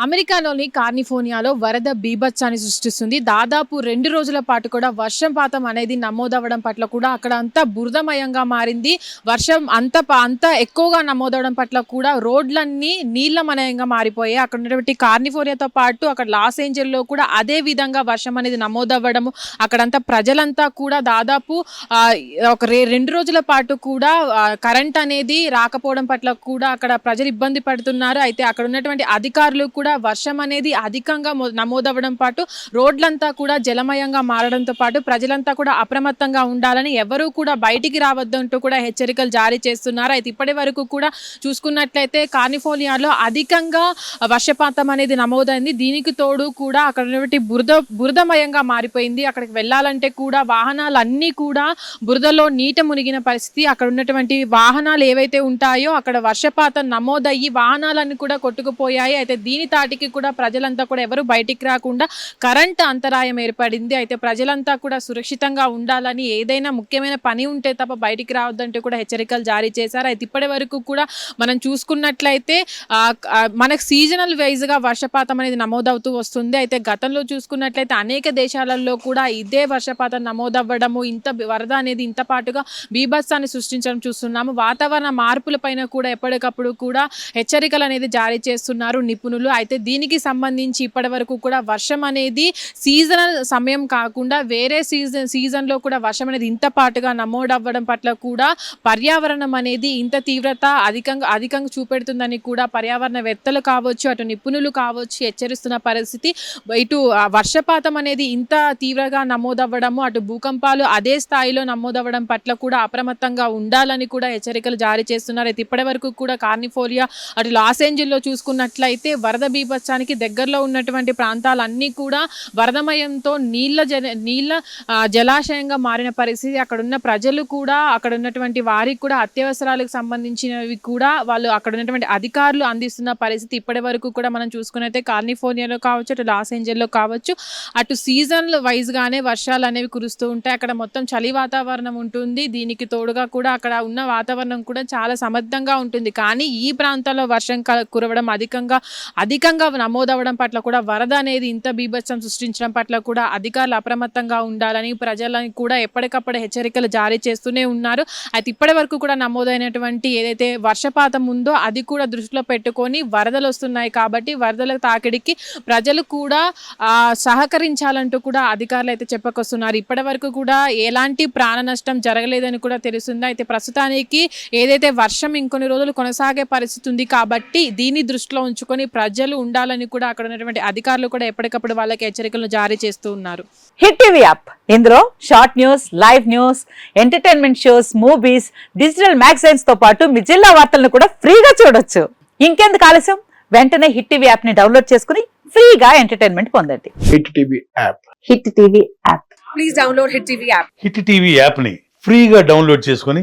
అమెరికాలోని కార్నిఫోనియాలో వరద బీభత్సాన్ని సృష్టిస్తుంది. దాదాపు రెండు రోజుల పాటు కూడా వర్షపాతం అనేది నమోదవడం పట్ల కూడా అక్కడ అంతా బురదమయంగా మారింది. వర్షం అంత ప- అంత ఎక్కువగా నమోదవడం పట్ల కూడా రోడ్లన్నీ నీళ్ళమయంగా మారిపోయాయి. అక్కడ ఉన్నటువంటి కార్నిఫోనియాతో పాటు అక్కడ లాస్ ఏంజల్లో కూడా అదే విధంగా వర్షం అనేది నమోదవ్వడము అక్కడంతా ప్రజలంతా కూడా దాదాపు ఒక రే- రెండు రోజుల పాటు కూడా కరెంట్ అనేది రాకపోవడం పట్ల కూడా అక్కడ ప్రజలు ఇబ్బంది పడుతున్నారు. అయితే అక్కడ ఉన్నటువంటి అధికారులు కూడా వర్షం అనేది అధికంగా నమోదవడం నమోదవ్వడం పాటు రోడ్లంతా కూడా జలమయంగా మారడంతో పాటు ప్రజలంతా కూడా అప్రమత్తంగా ఉండాలని ఎవరూ కూడా బయటికి రావద్దంటూ కూడా హెచ్చరికలు జారీ చేస్తున్నారు? అయితే ఇప్పటి వరకు కూడా చూసుకున్నట్లయితే కాలిఫోర్నియాలో అధికంగా వర్షపాతం అనేది నమోదైంది. దీనికి తోడు కూడా అక్కడ ఉన్నటువంటి బురద బురదమయంగా మారిపోయింది. అక్కడికి వెళ్ళాలంటే కూడా వాహనాలన్నీ కూడా బురదలో నీట మునిగిన పరిస్థితి. అక్కడ ఉన్నటువంటి వాహనాలు ఏవైతే ఉంటాయో అక్కడ వర్షపాతం నమోదయ్యి వాహనాలన్నీ కూడా కొట్టుకుపోయాయి. అయితే దీని తాటికి కూడా ప్రజలంతా కూడా ఎవరు బయటికి రాకుండా కరెంట్ అంతరాయం ఏర్పడింది. అయితే ప్రజలంతా కూడా సురక్షితంగా ఉండాలని ఏదైనా ముఖ్యమైన పని ఉంటే తప్ప బయటికి రావద్దంటే కూడా హెచ్చరికలు జారీ చేశారు. అయితే ఇప్పటి వరకు కూడా మనం చూసుకున్నట్లయితే మనకు సీజనల్ వైజ్గా వర్షపాతం అనేది నమోదవుతూ వస్తుంది. అయితే గతంలో చూసుకున్నట్లయితే అనేక దేశాలలో కూడా ఇదే వర్షపాతం నమోదవ్వడము ఇంత వరద అనేది ఇంత పాటుగా బీభత్సాన్ని సృష్టించడం చూస్తున్నాము. వాతావరణ మార్పులపైన కూడా ఎప్పటికప్పుడు కూడా హెచ్చరికలు అనేది జారీ చేస్తున్నారు నిపుణులు. అయితే దీనికి సంబంధించి ఇప్పటి వరకు కూడా వర్షం అనేది సీజనల్ సమయం కాకుండా వేరే సీజన్ సీజన్లో కూడా వర్షం అనేది ఇంత పాటుగా నమోదవ్వడం పట్ల కూడా పర్యావరణం అనేది ఇంత తీవ్రత అధికంగా అధికంగా చూపెడుతుందని కూడా పర్యావరణవేత్తలు కావచ్చు అటు నిపుణులు కావచ్చు హెచ్చరిస్తున్న పరిస్థితి. ఇటు వర్షపాతం అనేది ఇంత తీవ్రంగా నమోదవ్వడము అటు భూకంపాలు అదే స్థాయిలో నమోదవ్వడం పట్ల కూడా అప్రమత్తంగా ఉండాలని కూడా హెచ్చరికలు జారీ చేస్తున్నారు. అయితే ఇప్పటి వరకు కూడా కార్నిఫోలియా అటు లాస్ ఏంజిల్లో చూసుకున్నట్లయితే వరద బీభత్సానికి దగ్గరలో ఉన్నటువంటి ప్రాంతాలన్నీ కూడా వరదమయంతో నీళ్ళ జల నీళ్ళ జలాశయంగా మారిన పరిస్థితి. అక్కడ ఉన్న ప్రజలు కూడా అక్కడ ఉన్నటువంటి వారికి కూడా అత్యవసరాలకు సంబంధించినవి కూడా వాళ్ళు అక్కడ ఉన్నటువంటి అధికారులు అందిస్తున్న పరిస్థితి ఇప్పటి వరకు కూడా మనం చూసుకున్నైతే కాలిఫోర్నియాలో కావచ్చు అటు లాస్ ఏంజల్లో కావచ్చు అటు సీజన్ల వైజ్గానే వర్షాలు అనేవి కురుస్తూ ఉంటాయి. అక్కడ మొత్తం చలి వాతావరణం ఉంటుంది. దీనికి తోడుగా కూడా అక్కడ ఉన్న వాతావరణం కూడా చాలా సమర్థంగా ఉంటుంది. కానీ ఈ ప్రాంతాల్లో వర్షం కురవడం అధికంగా అధిక అధికంగా నమోదవడం పట్ల కూడా వరద అనేది ఇంత బీభత్సం సృష్టించడం పట్ల కూడా అధికారులు అప్రమత్తంగా ఉండాలని ప్రజలను కూడా ఎప్పటికప్పుడు హెచ్చరికలు జారీ చేస్తూనే ఉన్నారు. అయితే ఇప్పటి వరకు కూడా నమోదైనటువంటి ఏదైతే వర్షపాతం ఉందో అది కూడా దృష్టిలో పెట్టుకొని వరదలు వస్తున్నాయి కాబట్టి వరదల తాకిడికి ప్రజలు కూడా సహకరించాలంటూ కూడా అధికారులు అయితే చెప్పకొస్తున్నారు. ఇప్పటి వరకు కూడా ఎలాంటి ప్రాణ నష్టం జరగలేదని కూడా తెలుస్తుంది. అయితే ప్రస్తుతానికి ఏదైతే వర్షం ఇంకొన్ని రోజులు కొనసాగే పరిస్థితి ఉంది కాబట్టి దీన్ని దృష్టిలో ఉంచుకొని ప్రజలు ఉండాలని కూడా అక్కడ ఉన్నటువంటి అధికారులు కూడా ఎప్పటికప్పుడు వాళ్ళకి హెచ్చరికలు జారీ చేస్తూ ఉన్నారు. Hit TV app. ఇందులో short news live news entertainment shows movies digital మ్యాగజైన్స్తో పాటు మీ జిల్లా వార్తలను కూడా ఫ్రీగా చూడొచ్చు. ఇంకెందుకు ఆలస్యం? వెంటనే హిట్ టీవీ యాప్ని డౌన్లోడ్ చేసుకుని ఫ్రీగా ఎంటర్టైన్మెంట్ పొందండి. Hit TV app. Hit TV app. Hit TV యాప్ని ఫ్రీగా డౌన్లోడ్ చేసుకొని